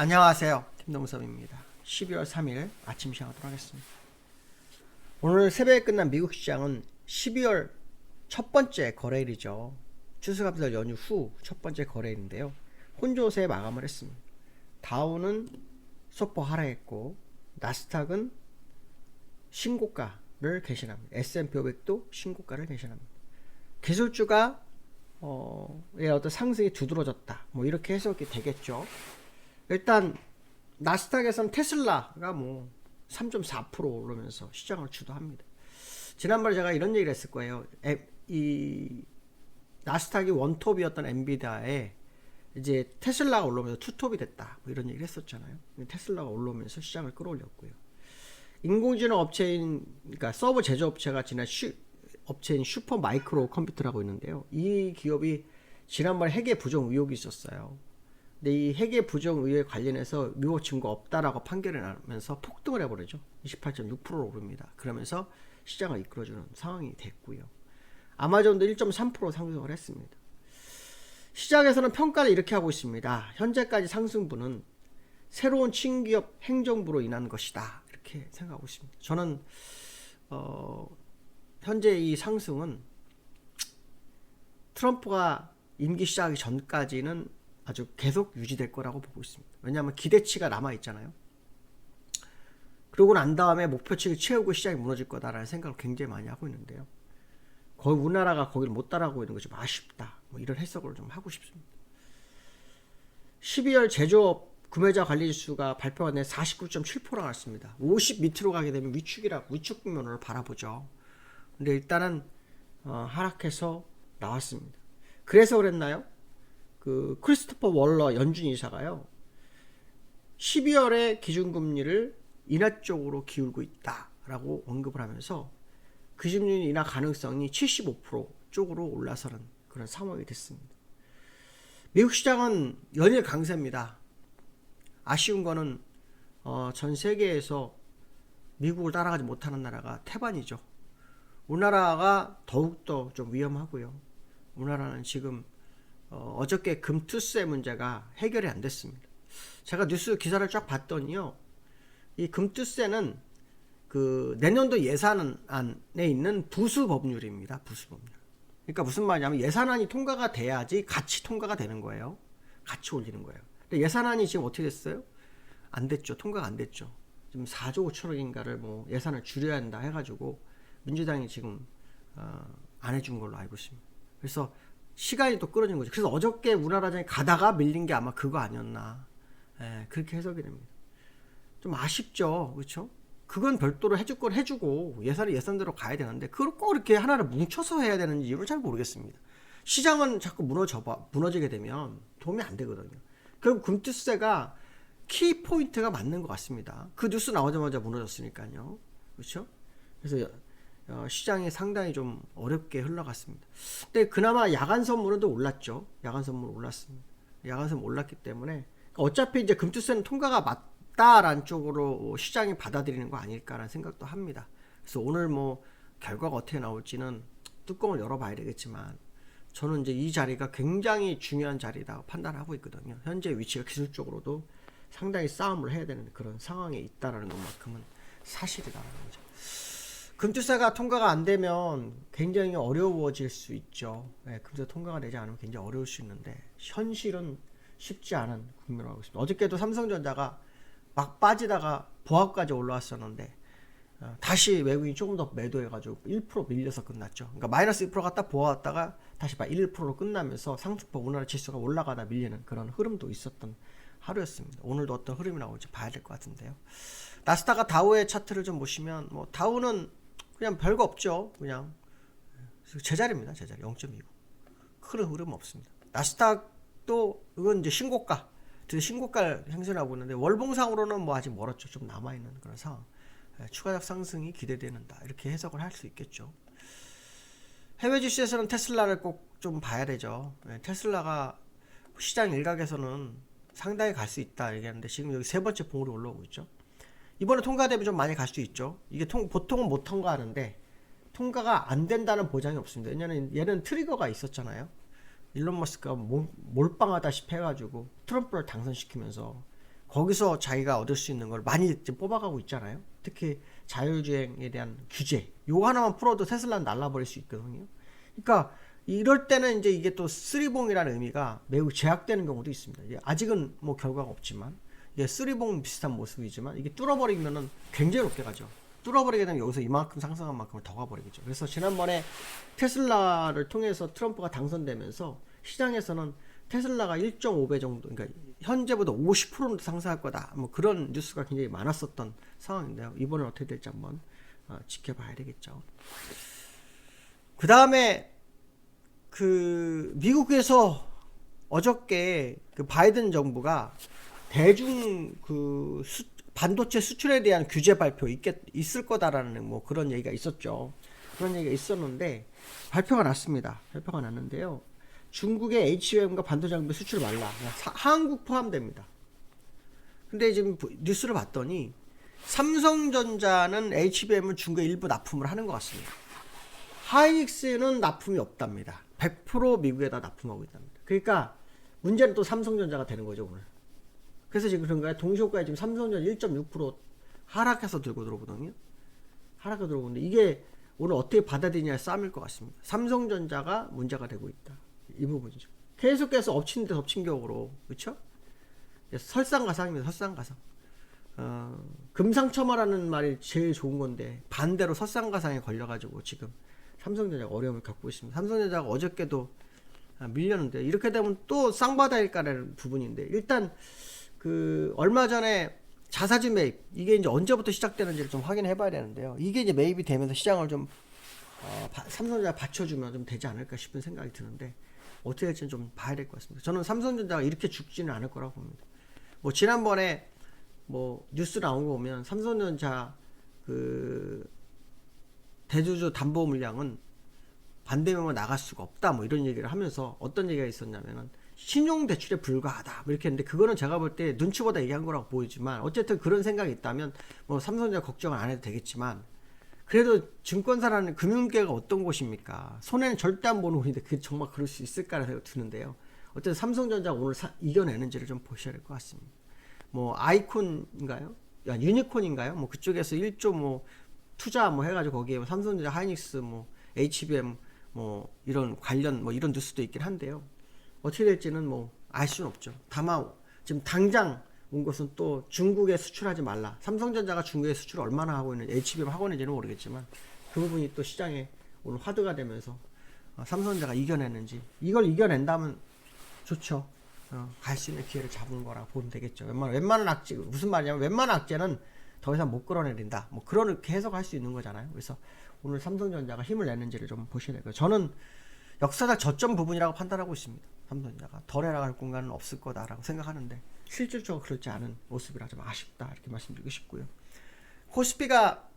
안녕하세요. 김동섭입니다. 12월 3일 아침 시작하도록 하겠습니다. 오늘 새벽에 끝난 미국 시장은 12월 첫 번째 거래일이죠. 추수감사 연휴 후 첫 번째 거래일인데요. 혼조세 마감을 했습니다. 다우는 소폭 하락했고 나스닥은 신고가를 개신합니다. S&P 500도 신고가를 개신합니다. 기술주가 어, 의 어떤 상승이 두드러졌다. 뭐 이렇게 해석이 되겠죠. 일단 나스닥에서는 테슬라가 뭐 3.4% 오르면서 시장을 주도합니다. 지난번에 제가 이런 얘기를 했을 거예요. 에, 이 나스닥이 원톱이었던 엔비디아에 이제 테슬라가 올라오면서 투톱이 됐다. 뭐 이런 얘기를 했었잖아요. 테슬라가 올라오면서 시장을 끌어올렸고요. 인공지능 업체인 그러니까 서버 제조업체가 지난 슈, 업체인 슈퍼 마이크로 컴퓨터라고 있는데요. 이 기업이 지난번에 회계 부정 의혹이 있었어요. 근데 이 회계 부정 의혹에 관련해서 미호 증거 없다라고 판결을 나면서 폭등을 해버리죠. 28.6%로 오릅니다. 그러면서 시장을 이끌어주는 상황이 됐고요. 아마존도 1.3% 상승을 했습니다. 시장에서는 평가를 이렇게 하고 있습니다. 현재까지 상승분은 새로운 친기업 행정부로 인한 것이다. 이렇게 생각하고 있습니다. 저는 어, 현재 이 상승은 트럼프가 임기 시작하기 전까지는 아주 계속 유지될 거라고 보고 있습니다. 왜냐하면 기대치가 남아 있잖아요. 그러고 난 다음에 목표치를 채우고 시장이 무너질 거다라는 생각을 굉장히 많이 하고 있는데요. 거의 우리나라가 거기를 못 따라가고 있는 게좀 아쉽다. 뭐 이런 해석을 좀 하고 싶습니다. 12월 제조업 구매자 관리 지수가 발표가 된 49.7%가 났습니다. 50 밑으로 가게 되면 위축이라 위축 국면을 바라보죠. 근데 일단은 어, 하락해서 나왔습니다. 그래서 그랬나요? 그 크리스토퍼 월러 연준 이사가요. 12월에 기준금리를 인하 쪽으로 기울고 있다라고 언급을 하면서 기준금리 인하 가능성이 75% 쪽으로 올라서는 그런 상황이 됐습니다. 미국 시장은 연일 강세입니다. 아쉬운 거는 어, 전 세계에서 미국을 따라가지 못하는 나라가 태반이죠. 우리나라가 더욱더 좀 위험하고요. 우리나라는 지금 어, 어저께 금투세 문제가 해결이 안 됐습니다. 제가 뉴스 기사를 쫙 봤더니요. 이 금투세는 그 내년도 예산안에 있는 부수 법률입니다. 부수 법률. 그러니까 무슨 말이냐면 예산안이 통과가 돼야지 같이 통과가 되는 거예요. 같이 올리는 거예요. 근데 예산안이 지금 어떻게 됐어요? 안 됐죠. 통과가 안 됐죠. 지금 4조 5천억인가를 뭐 예산을 줄여야 한다 해가지고 민주당이 지금 어, 안 해준 걸로 알고 있습니다. 그래서 시간이 또 끌어진 거죠. 그래서 어저께 우리나라장에 가다가 밀린 게 아마 그거 아니었나. 예, 그렇게 해석이 됩니다. 좀 아쉽죠. 그렇죠? 그건 별도로 해줄 건 해주고 예산이 예산대로 가야 되는데 그걸 꼭 이렇게 하나를 뭉쳐서 해야 되는 이유를 잘 모르겠습니다. 시장은 자꾸 무너져 봐, 무너지게 되면 도움이 안 되거든요. 결국 금투세가 키 포인트가 맞는 것 같습니다. 그 뉴스 나오자마자 무너졌으니까요. 그렇죠? 그래서 어, 시장이 상당히 좀 어렵게 흘러갔습니다. 근데 그나마 야간 선물은 또 올랐죠. 야간 선물 올랐습니다. 야간 선물 올랐기 때문에 어차피 이제 금투세는 통과가 맞다라는 쪽으로 시장이 받아들이는 거 아닐까라는 생각도 합니다. 그래서 오늘 뭐 결과가 어떻게 나올지는 뚜껑을 열어봐야 되겠지만 저는 이제 이 자리가 굉장히 중요한 자리라고 판단하고 있거든요. 현재 위치가 기술적으로도 상당히 싸움을 해야 되는 그런 상황에 있다라는 것만큼은 사실이다라는 거죠. 금투세가 통과가 안 되면 굉장히 어려워질 수 있죠. 네, 금투세 통과가 되지 않으면 굉장히 어려울 수 있는데 현실은 쉽지 않은 국면을 하고 있습니다. 어저께도 삼성전자가 막 빠지다가 보합까지 올라왔었는데 어, 다시 외국인이 조금 더 매도해가지고 1% 밀려서 끝났죠. 그러니까 마이너스 1% 갔다 보았다가 다시 1%로 끝나면서 상승폭 우리나라 지수가 올라가다 밀리는 그런 흐름도 있었던 하루였습니다. 오늘도 어떤 흐름이 나올지 봐야 될 것 같은데요. 나스다가 다우의 차트를 좀 보시면 뭐 다우는 그냥 별거 없죠. 그냥 제자리입니다. 제자리 0.29. 큰 흐름 없습니다. 나스닥도 이건 이제 신고가, 신고가를 행선하고 있는데 월봉상으로는 뭐 아직 멀었죠. 좀 남아 있는 그런 상황. 예, 추가적 상승이 기대되는다. 이렇게 해석을 할 수 있겠죠. 해외 주식에서는 테슬라를 꼭 좀 봐야 되죠. 예, 테슬라가 시장 일각에서는 상당히 갈 수 있다 얘기하는데 지금 여기 세 번째 봉으로 올라오고 있죠. 이번에 통과되면 좀 많이 갈 수 있죠. 이게 통, 보통은 못 통과하는데 통과가 안 된다는 보장이 없습니다. 왜냐면 얘는 트리거가 있었잖아요. 일론 머스크가 몰, 몰빵하다시피 해가지고 트럼프를 당선시키면서 거기서 자기가 얻을 수 있는 걸 많이 지금 뽑아가고 있잖아요. 특히 자율주행에 대한 규제. 요거 하나만 풀어도 테슬라는 날라버릴 수 있거든요. 그러니까 이럴 때는 이제 이게 또 쓰리봉이라는 의미가 매우 제약되는 경우도 있습니다. 아직은 뭐 결과가 없지만 이게 쓰리봉 비슷한 모습이지만 이게 뚫어버리면은 굉장히 높게 가죠. 뚫어버리게 되면 여기서 이만큼 상승한 만큼을 더 가버리겠죠. 그래서 지난번에 테슬라를 통해서 트럼프가 당선되면서 시장에서는 테슬라가 1.5배 정도, 그러니까 현재보다 50%는 더 상승할 거다. 뭐 그런 뉴스가 굉장히 많았었던 상황인데요. 이번엔 어떻게 될지 한번 어, 지켜봐야 되겠죠. 그 다음에 그 미국에서 어저께 그 바이든 정부가 대중 그 수, 반도체 수출에 대한 규제 발표 있겠 있을 거다라는 뭐 그런 얘기가 있었죠. 그런 얘기가 있었는데 발표가 났습니다. 발표가 났는데요. 중국의 HBM과 반도체 장비 수출 말라. 사- 한국 포함됩니다. 근데 지금 보- 뉴스를 봤더니 삼성전자는 HBM을 중국에 일부 납품을 하는 것 같습니다. 하이닉스는 납품이 없답니다. 100% 미국에다 납품하고 있답니다. 그러니까 문제는 또 삼성전자가 되는 거죠 오늘. 그래서 지금 그런가요? 동시효과에 지금 삼성전자 1.6% 하락해서 들고 들어오거든요. 하락해 들어오는데 이게 오늘 어떻게 받아들이냐의 싸움일 것 같습니다. 삼성전자가 문제가 되고 있다. 이 부분이죠. 계속해서 엎친 데 덮친 격으로 그렇죠? 설상가상입니다. 설상가상. 어, 금상첨화라는 말이 제일 좋은 건데 반대로 설상가상에 걸려가지고 지금 삼성전자가 어려움을 겪고 있습니다. 삼성전자가 어저께도 아, 밀렸는데 이렇게 되면 또 쌍바다일까라는 부분인데 일단 그 얼마 전에 자사주 매입 이게 이제 언제부터 시작되는지를 좀 확인해 봐야 되는데요. 이게 이제 매입이 되면서 시장을 좀 어, 바- 삼성전자 받쳐주면 좀 되지 않을까 싶은 생각이 드는데 어떻게 될지는 좀 봐야 될 것 같습니다. 저는 삼성전자가 이렇게 죽지는 않을 거라고 봅니다. 뭐 지난번에 뭐 뉴스 나온 거 보면 삼성전자 그 대주주 담보 물량은 반대면만 나갈 수가 없다 뭐 이런 얘기를 하면서 어떤 얘기가 있었냐면은 신용 대출에 불과하다 뭐 이렇게 했는데 그거는 제가 볼 때 눈치보다 얘기한 거라고 보이지만 어쨌든 그런 생각이 있다면 뭐 삼성전자 걱정을 안 해도 되겠지만 그래도 증권사라는 금융계가 어떤 곳입니까? 손해는 절대 안 보는 곳인데 그게 정말 그럴 수 있을까라는 생각이 드는데요. 어쨌든 삼성전자가 오늘 사- 이겨내는지를 좀 보셔야 될 것 같습니다. 뭐 아이콘인가요? 야, 유니콘인가요? 뭐 그쪽에서 1조 뭐 투자 뭐 해가지고 거기에 뭐 삼성전자, 하이닉스, 뭐 HBM 뭐 이런 관련 뭐 이런 뉴스도 있긴 한데요. 어떻게 될지는 뭐 알 수는 없죠. 다만 지금 당장 온 것은 또 중국에 수출하지 말라. 삼성전자가 중국에 수출을 얼마나 하고 있는지 HBM 있는지는 모르겠지만 그 부분이 또 시장에 오늘 화두가 되면서 어, 삼성전자가 이겨내는지 이걸 이겨낸다면 좋죠. 어, 갈 수 있는 기회를 잡은 거라 보면 되겠죠. 웬만한 웬만한 악재 무슨 말이냐면 웬만한 악재는 더 이상 못 끌어내린다. 뭐 그렇게 해석할 수 있는 거잖아요. 그래서 오늘 삼성전자가 힘을 내는지를 좀 보셔야 되고요. 저는 역사적 저점 부분이라고 판단하고 있습니다. 삼성전자가 더 내려갈 공간은 없을 거다라고 생각하는데 실질적으로 그렇지 않은 모습이라 좀 아쉽다 이렇게 말씀드리고 싶고요. 코스피가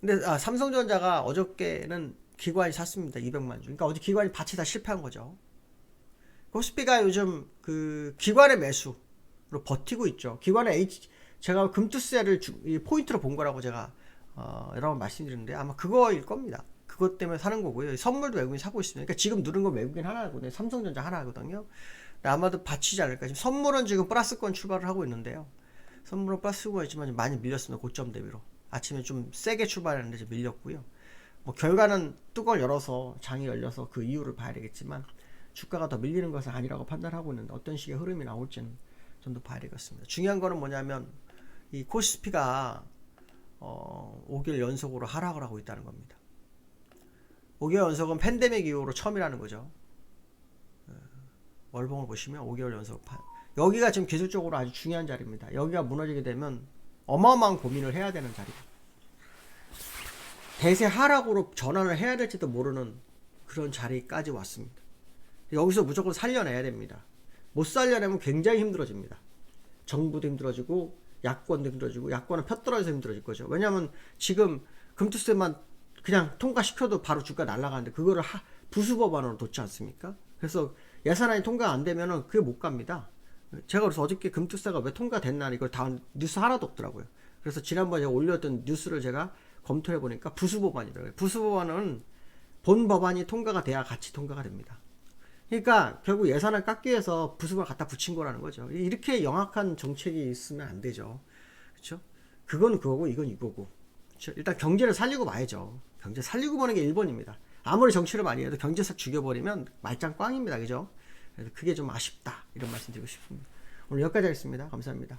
근데 아, 삼성전자가 어저께는 기관이 샀습니다. 200만 주. 그러니까 어제 기관이 밭이 다 실패한 거죠. 코스피가 요즘 그 기관의 매수로 버티고 있죠. 기관의 H 제가 금투세를 주, 이 포인트로 본 거라고 제가 어, 여러 번 말씀드렸는데 아마 그거일 겁니다. 그것 때문에 사는 거고요. 선물도 외국인 사고 있습니다. 그러니까 지금 누른 건 외국인 하나거든요. 삼성전자 하나거든요. 아마도 받치지 않을까. 지금 선물은 지금 플러스권 출발을 하고 있는데요. 선물은 플러스권 있지만 많이 밀렸습니다. 고점 대비로. 아침에 좀 세게 출발했는데 좀 밀렸고요. 뭐 결과는 뚜껑을 열어서 장이 열려서 그 이유를 봐야 되겠지만 주가가 더 밀리는 것은 아니라고 판단하고 있는데 어떤 식의 흐름이 나올지는 좀 더 봐야 되겠습니다. 중요한 거는 뭐냐면 이 코스피가 어, 5개월 연속으로 하락을 하고 있다는 겁니다. 5개월 연속은 팬데믹 이후로 처음이라는 거죠. 어, 월봉을 보시면 5개월 연속 파- 여기가 지금 기술적으로 아주 중요한 자리입니다. 여기가 무너지게 되면 어마어마한 고민을 해야 되는 자리입니다. 대세 하락으로 전환을 해야 될지도 모르는 그런 자리까지 왔습니다. 여기서 무조건 살려내야 됩니다. 못 살려내면 굉장히 힘들어집니다. 정부도 힘들어지고 야권도 힘들어지고 야권은 펴떨어져서 힘들어질 거죠. 왜냐하면 지금 금투세만 그냥 통과시켜도 바로 주가 날아가는데 그거를 하, 부수법안으로 뒀지 않습니까? 그래서 예산안이 통과 안 되면은 그게 못 갑니다. 제가 그래서 어저께 금투세가 왜 통과됐나 이걸 다 뉴스 하나도 없더라고요. 그래서 지난번에 올렸던 뉴스를 제가 검토해 보니까 부수법안이더라고요. 부수법안은 본 법안이 통과가 돼야 같이 통과가 됩니다. 그러니까 결국 예산을 깎기 위해서 부수을 갖다 붙인 거라는 거죠. 이렇게 영악한 정책이 있으면 안 되죠. 그렇죠? 그건 그거고 이건 이거고. 그렇죠? 일단 경제를 살리고 봐야죠. 경제 살리고 보는 게 1번입니다. 아무리 정치를 많이 해도 경제 사 죽여버리면 말짱 꽝입니다. 그죠? 그래서 그게 좀 아쉽다. 이런 말씀 드리고 싶습니다. 오늘 여기까지 하겠습니다. 감사합니다.